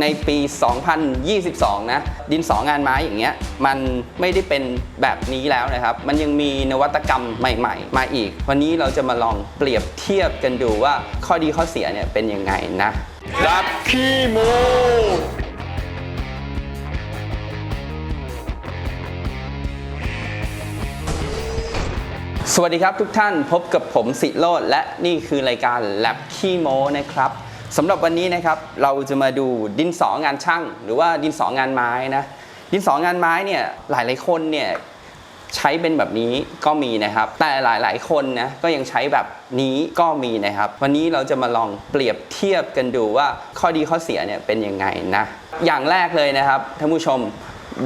ในปี 2022 นะ ดินสองานไม้อย่างเงี้ย มันไม่ได้เป็นแบบนี้แล้วนะครับ มันยังมีนวัตกรรมใหม่ ๆ มาอีก วันนี้เราจะมาลองเปรียบเทียบกันดูว่าข้อดีข้อเสียเนี่ยเป็นยังไงนะ รับขี้มูสวัสดีครับทุกท่านพบกับผมสิโรดและนี่คือรายการ Lab ขี้โมนะครับ สำหรับวันนี้นะครับเราจะมาดูดินสองานช่าง หรือว่าดินสองานไม้นะดินสองานไม้เนี่ยหลายๆคนเนี่ยใช้เป็นแบบนี้ก็มีนะครับ แต่หลายๆคนนะก็ยังใช้แบบนี้ก็มีนะครับ วันนี้เราจะมาลองเปรียบเทียบกันดูว่าข้อดีข้อเสียเนี่ยเป็นยังไงนะอย่างแรกเลยนะครับท่านผู้ชม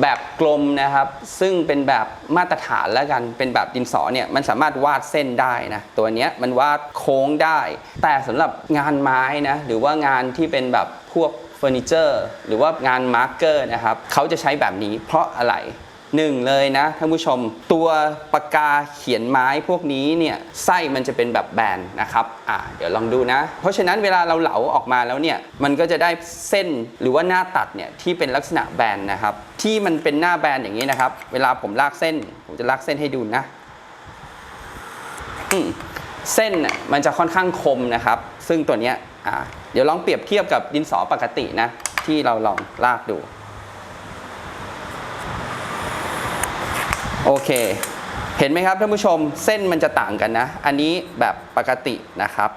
แบบกลมนะครับ ซึ่งเป็นแบบมาตรฐานแล้วกัน เป็นแบบดินสอเนี่ยมันสามารถวาดเส้นได้นะ ตัวนี้มันวาดโค้งได้ แต่สำหรับงานไม้นะ หรือว่างานที่เป็นแบบพวกเฟอร์นิเจอร์ หรือว่างานมาร์กเกอร์นะครับเขาจะใช้แบบนี้เพราะอะไร หนึ่งเลยนะท่านผู้ชม ตัวปากกาเขียนไม้พวกนี้เนี่ยไส้มันจะเป็นแบบแบนนะครับอ่าเดี๋ยวลองดูนะ เพราะฉะนั้นเวลาเราเหลาออกมาแล้วเนี่ยมันก็จะได้เส้นหรือว่าหน้าตัดเนี่ยที่เป็นลักษณะแบนนะครับ ที่มันเป็นหน้าแบนอย่างนี้นะครับ เวลาผมลากเส้น ผมจะลากเส้นให้ดูนะอืมเส้นมันจะค่อนข้างคมนะครับ ซึ่งตัวเนี้ยอ่าเดี๋ยวลองเปรียบเทียบกับดินสอปกตินะ ที่เราลองลากดู โอเค เห็นไหมครับท่านผู้ชมเส้นมันจะต่างกันนะ อันนี้แบบปกตินะครับ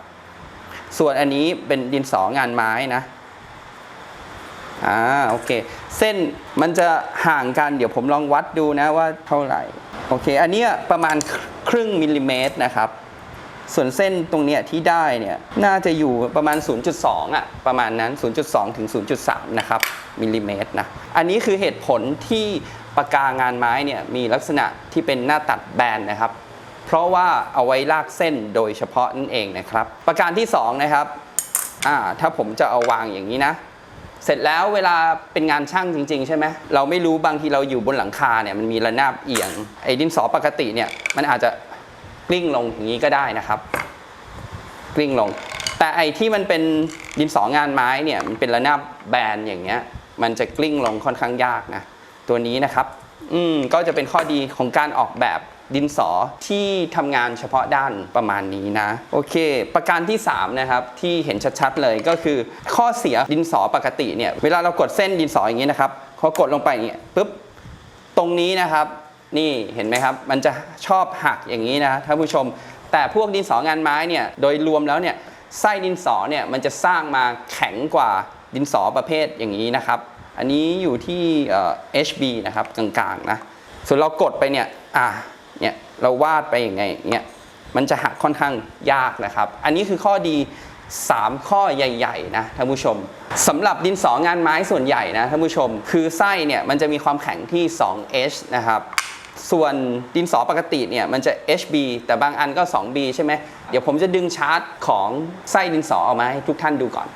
ส่วนอันนี้เป็นดินสองานไม้นะอ่าโอเค เส้นมันจะห่างกันเดี๋ยวผมลองวัดดูนะว่าเท่าไหร่โอเค อันนี้ประมาณครึ่งมิลลิเมตรนะครับ ส่วนเส้นตรงเนี้ยที่ได้เนี่ยน่าจะอยู่ประมาณ 0.2อะประมาณนั้น 0.2 ถึง 0.3 นะครับมิลลิเมตรนะ อันนี้คือเหตุผลที่ ปากกางานไม้เนี่ยมีลักษณะที่เป็นหน้าตัดแบนนะครับ เพราะว่าเอาไว้ลากเส้นโดยเฉพาะนั่นเองนะครับ ประการที่2นะครับอ่าถ้าผมจะเอาวางอย่างนี้นะ เสร็จแล้วเวลาเป็นงานช่างจริง ๆ ใช่ไหมเราไม่รู้บางทีเราอยู่บนหลังคาเนี่ยมันมีระนาบเอียงไอ้ดินสอปกติเนี่ยมันอาจจะกลิ้งลงอย่างนี้ก็ได้นะครับกลิ้งลง แต่ไอ้ที่มันเป็นดินสองานไม้เนี่ยมันเป็นระนาบแบนอย่างเงี้ยมันจะกลิ้งลงค่อนข้างยากนะ ตัวนี้นะครับ อืมก็จะเป็นข้อดีของการออกแบบดินสอที่ทำงานเฉพาะด้านประมาณนี้นะ โอเค ประการที่ 3 นะครับ ที่เห็นชัดๆเลยก็คือ ข้อเสียดินสอปกติเนี่ยเวลาเรากดเส้นดินสออย่างนี้นะครับพอกดลงไปอย่างเงี้ยปุ๊บตรงนี้นะครับ นี่เห็นไหมครับ มันจะชอบหักอย่างนี้นะท่านผู้ชม แต่พวกดินสองานไม้เนี่ยโดยรวมแล้วเนี่ยไส้ดินสอเนี่ยมันจะสร้างมาแข็งกว่าดินสอประเภทอย่างนี้นะครับ อันนี้อยู่ที่ HB นะครับกลางๆนะ ส่วนเรากดไปเนี่ย อะ เนี่ยเราวาดไปอย่างไงเนี่ย มันจะหักค่อนข้างยากนะครับ อันนี้คือข้อดี 3 ข้อใหญ่ๆนะท่านผู้ชมสำหรับดินสองานไม้ส่วนใหญ่นะท่านผู้ชม คือไส้เนี่ยมันจะมีความแข็งที่ 2H นะครับส่วนดินสอปกติเนี่ยมันจะ HB แต่บางอันก็ 2B ใช่ไหม เดี๋ยวผมจะดึงชาร์ตของไส้ดินสอออกมาให้ทุกท่านดูก่อน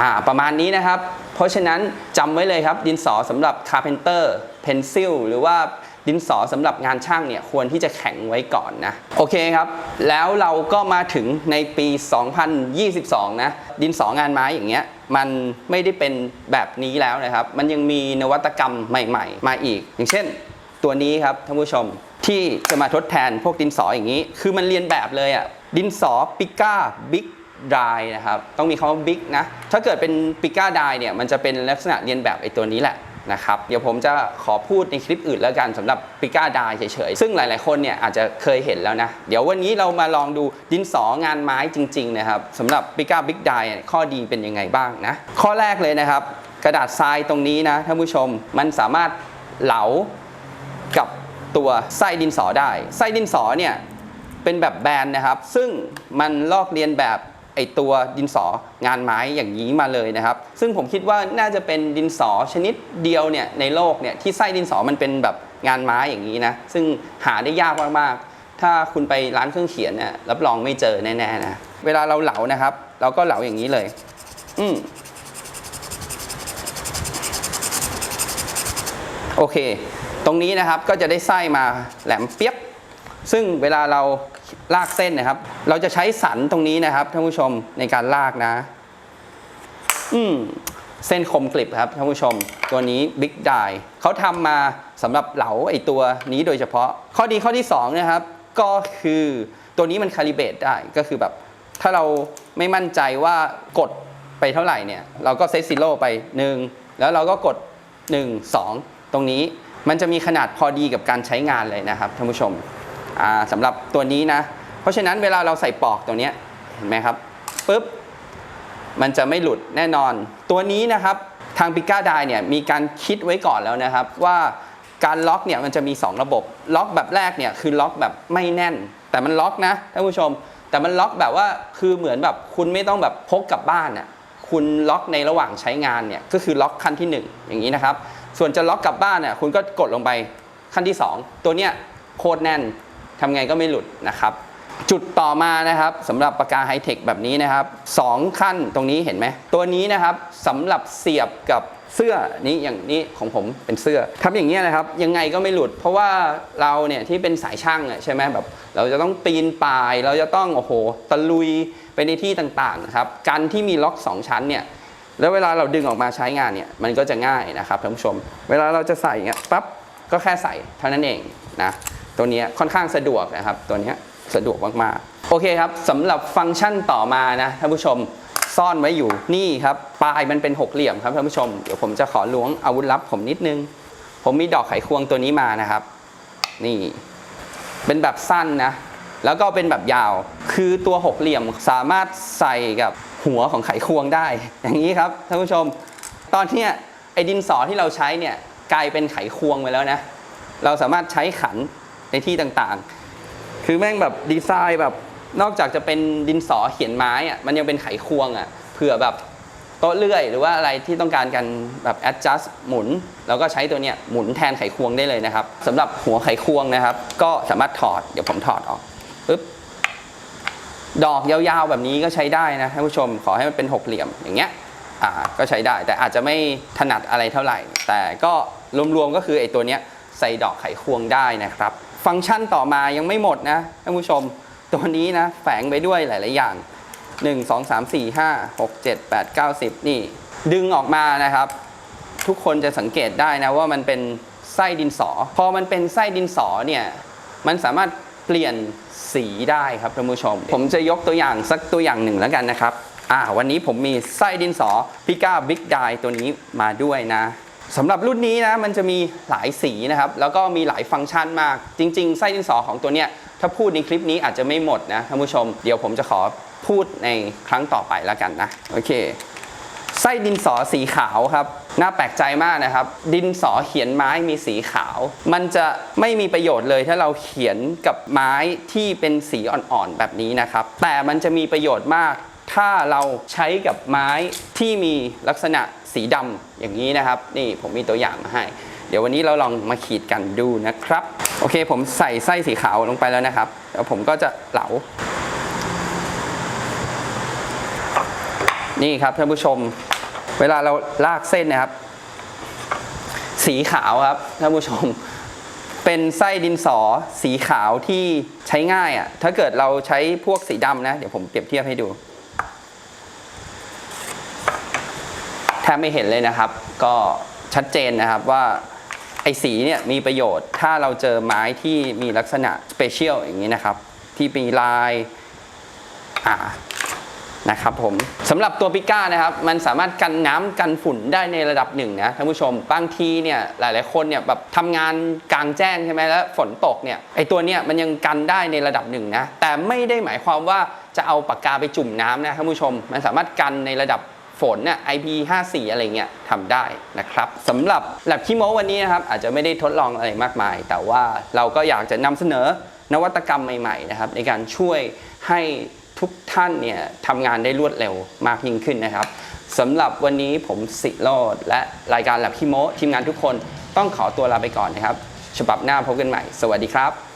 อ่า ประมาณนี้นะครับ เพราะฉะนั้นจำไว้เลยครับ ดินสอสำหรับคาเพนเตอร์เพนซิลหรือว่าดินสอสำหรับงานช่างเนี่ยควรที่จะแข็งไว้ก่อนนะ โอเคครับ แล้วเราก็มาถึงในปี 2022 นะ ดินสองานไม้อย่างเงี้ยมันไม่ได้เป็นแบบนี้แล้วนะครับ มันยังมีนวัตกรรมใหม่ ๆ มาอีก อย่างเช่น ตัวนี้ครับท่านผู้ชมที่จะมาทดแทนพวกดินสออย่างนี้ คือมันเรียนแบบเลยอะ่ะดินสอปิก้าบิ๊ก ดายนะครับ ต้องมีคำว่าบิ๊กนะ ถ้าเกิดเป็นปิก้าดายเนี่ย มันจะเป็นลักษณะเรียนแบบไอ้ตัวนี้แหละนะครับ เดี๋ยวผมจะขอพูดในคลิปอื่นแล้วกันสำหรับปิก้าดายเฉยๆ ซึ่งหลายๆคนเนี่ยอาจจะเคยเห็นแล้วนะ เดี๋ยววันนี้เรามาลองดูดินสองานไม้จริง ๆ นะครับสำหรับปิก้าบิ๊กดายข้อดีเป็นยังไงบ้างนะ ข้อแรกเลยนะครับ กระดาษทรายตรงนี้นะท่านผู้ชม มันสามารถเหลากับตัวไส้ดินสอได้ ไส้ดินสอเนี่ยเป็นแบบแบนนะครับ ซึ่งมันลอกเลียนแบบ ไอตัวดินสองานไม้อย่างนี้มาเลยนะครับ ซึ่งผมคิดว่าน่าจะเป็นดินสอชนิดเดียวเนี่ยในโลกเนี่ยที่ไส้ดินสอมันเป็นแบบงานไม้อย่างนี้นะ ซึ่งหาได้ยากมากๆ ถ้าคุณไปร้านเครื่องเขียนเนี่ยรับรองไม่เจอแน่ๆนะ เวลาเราเหลานะครับ เราก็เหลาอย่างนี้เลย อืมโอเค ตรงนี้นะครับก็จะได้ไส้มาแหลมเปียบ ซึ่งเวลาเรา ลากเส้นนะครับ เราจะใช้สันตรงนี้นะครับท่านผู้ชมในการลากนะ อืมเส้นคมกริบครับท่านผู้ชม ตัวนี้ Big Die เขาทำมาสำหรับเหลาไอตัวนี้โดยเฉพาะ ข้อดีข้อที่2นะครับ ก็คือตัวนี้มันคาลิเบตได้ก็คือแบบ ถ้าเราไม่มั่นใจว่ากดไปเท่าไหร่เนี่ย เราก็เซตซิโร่ไป 1 แล้วเราก็กด 1 2 ตรงนี้มันจะมีขนาดพอดีกับการใช้งานเลยนะครับท่านผู้ชมสำหรับตัวนี้นะ เพราะฉะนั้นเวลาเราใส่ปลอกตัวนี้เห็นไหมครับปุ๊บมันจะไม่หลุดแน่นอน ตัวนี้นะครับทางปิก้าไดเนี่ยมีการคิดไว้ก่อนแล้วนะครับ ว่าการล็อกเนี่ยมันจะมี 2 ระบบ ล็อกแบบแรกเนี่ยคือล็อกแบบไม่แน่น แต่มันล็อกนะท่านผู้ชม แต่มันล็อกแบบว่าคือเหมือนแบบคุณไม่ต้องแบบพกกลับบ้านน่ะคุณล็อกในระหว่างใช้งานเนี่ยก็คือล็อกขั้นที่ 1 อย่างนี้นะครับ ส่วนจะล็อกกลับบ้านเนี่ยคุณก็กดลงไปขั้นที่ 2 ตัวเนี้ยโคตรแน่นทำไงก็ไม่หลุดนะครับ จุดต่อมานะครับสำหรับปากกาไฮเทคแบบนี้นะครับสองขั้นตรงนี้เห็นไหม ตัวนี้นะครับสำหรับเสียบกับเสื้อนี้อย่างนี้ของผมเป็นเสื้อทำอย่างนี้นะครับ ยังไงก็ไม่หลุด เพราะว่าเราเนี่ยที่เป็นสายช่างอะใช่ไหมแบบ เราจะต้องปีนป่าย เราจะต้องโอ้โหตะลุยไปในที่ต่างๆนะครับการที่มีล็อก 2 ชั้นเนี่ยแล้วเวลาเราดึงออกมาใช้งานเนี่ยมันก็จะง่ายนะครับท่านผู้ชม เวลาเราจะใส่เงี้ยปั๊บก็แค่ใส่เท่านั้นเองนะตัวนี้ค่อนข้างสะดวกนะครับตัวนี้ สะดวกมากๆ โอเคครับสำหรับฟังก์ชันต่อมานะท่านผู้ชมซ่อนไว้อยู่นี่ครับปลายมันเป็นหกเหลี่ยมครับท่านผู้ชม เดี๋ยวผมจะขอล้วงอาวุธลับผมนิดนึง ผมมีดอกไขควงตัวนี้มานะครับ นี่ เป็นแบบสั้นนะ แล้วก็เป็นแบบยาว คือตัวหกเหลี่ยมสามารถใส่กับหัวของไขควงได้ อย่างนี้ครับท่านผู้ชม ตอนนี้ไอ้ดินสอที่เราใช้เนี่ยกลายเป็นไขควงไปแล้วนะ เราสามารถใช้ขันในที่ต่างๆ คือแม่งแบบดีไซน์แบบนอกจากจะเป็นดินสอเขียนไม้อะมันยังเป็นไขควงอะเผื่อแบบโต๊ะเลื่อย หรือว่าอะไรที่ต้องการกันแบบ adjust หมุน แล้วก็ใช้ตัวเนี้ยหมุนแทนไขควงได้เลยนะครับสำหรับหัวไขควงนะครับ ก็สามารถถอดเดี๋ยวผมถอดออกปึ๊บดอกยาวๆแบบนี้ก็ใช้ได้นะท่านผู้ชมขอให้มันเป็นหกเหลี่ยมอย่างเงี้ยอ่าก็ใช้ได้ แต่อาจจะไม่ถนัดอะไรเท่าไหร่ แต่ก็รวมๆก็คือไอ้ตัวเนี้ยใส่ดอกไขควงได้นะครับ ฟังก์ชันต่อมายังไม่หมดนะท่านผู้ชม ตัวนี้นะแฝงไปด้วยหลาย ๆ อย่าง 1 2 3 4 5 6 7 8 9 10 นี่ ดึงออกมานะครับ ทุกคนจะสังเกตได้นะว่ามันเป็นไส้ดินสอ พอมันเป็นไส้ดินสอเนี่ย มันสามารถเปลี่ยนสีได้ครับท่านผู้ชม ผมจะยกตัวอย่างสักตัวอย่างหนึ่งแล้วกันนะครับ อ่า วันนี้ผมมีไส้ดินสอพิก้าบิ๊กไดตัวนี้มาด้วยนะ สำหรับรุ่นนี้นะมันจะมีหลายสีนะครับ แล้วก็มีหลายฟังก์ชันมาก จริง ๆ ไส้ดินสอของตัวเนี้ยถ้าพูดในคลิปนี้อาจจะไม่หมดนะท่านผู้ชม เดี๋ยวผมจะขอพูดในครั้งต่อไปแล้วกันนะโอเคไส้ดินสอสีขาวครับ น่าแปลกใจมากนะครับ ดินสอเขียนไม้มีสีขาว มันจะไม่มีประโยชน์เลยถ้าเราเขียนกับไม้ที่เป็นสีอ่อนๆแบบนี้นะครับ แต่มันจะมีประโยชน์มาก ถ้าเราใช้กับไม้ที่มีลักษณะ สีดำอย่างนี้นะครับ นี่ผมมีตัวอย่างมาให้ เดี๋ยววันนี้เราลองมาขีดกันดูนะครับ โอเค ผมใส่ไส้สีขาวลงไปแล้วนะครับแล้วผมก็จะเหลา นี่ครับท่านผู้ชม เวลาเราลากเส้นนะครับ สีขาวครับท่านผู้ชมเป็นไส้ดินสอสีขาวที่ใช้ง่ายอะ่ะ ถ้าเกิดเราใช้พวกสีดำนะ เดี๋ยวผมเปรียบเทียบให้ดู แท บไม่เห็นเลยนะครับ ก็ชัดเจนนะครับว่าไอ้สีเนี่ยมีประโยชน์ ถ้าเราเจอไม้ที่มีลักษณะสเปเชียลอย่างนี้นะครับ ที่มีลายอ่านะครับผมสำหรับตัวปิก้านะครับ มันสามารถกันน้ำกันฝุ่นได้ในระดับหนึ่งนะท่านผู้ชมบางทีเนี่ยหลาย ๆ คนเนี่ยแบบทำงานกลางแจ้งใช่ไหมแล้วฝนตกเนี่ยไอตัวเนี่ยมันยังกันได้ในระดับหนึ่งนะแต่ไม่ได้หมายความว่าจะเอาปากกาไปจุ่มน้ำนะท่านผู้ชม มันสามารถกันในระดับ ฝนเนี่ย IP54 อะไรเงี้ยทำได้นะครับสำหรับแลบคีโมวันนี้นะครับ อาจจะไม่ได้ทดลองอะไรมากมาย แต่ว่าเราก็อยากจะนำเสนอนวัตกรรมใหม่ๆนะครับในการช่วยให้ทุกท่านเนี่ยทำงานได้รวดเร็วมากยิ่งขึ้นนะครับสำหรับวันนี้ผมสิโรดและรายการแลบคีโมทีมงานทุกคนต้องขอตัวลาไปก่อนนะครับ ฉบับหน้าพบกันใหม่ สวัสดีครับ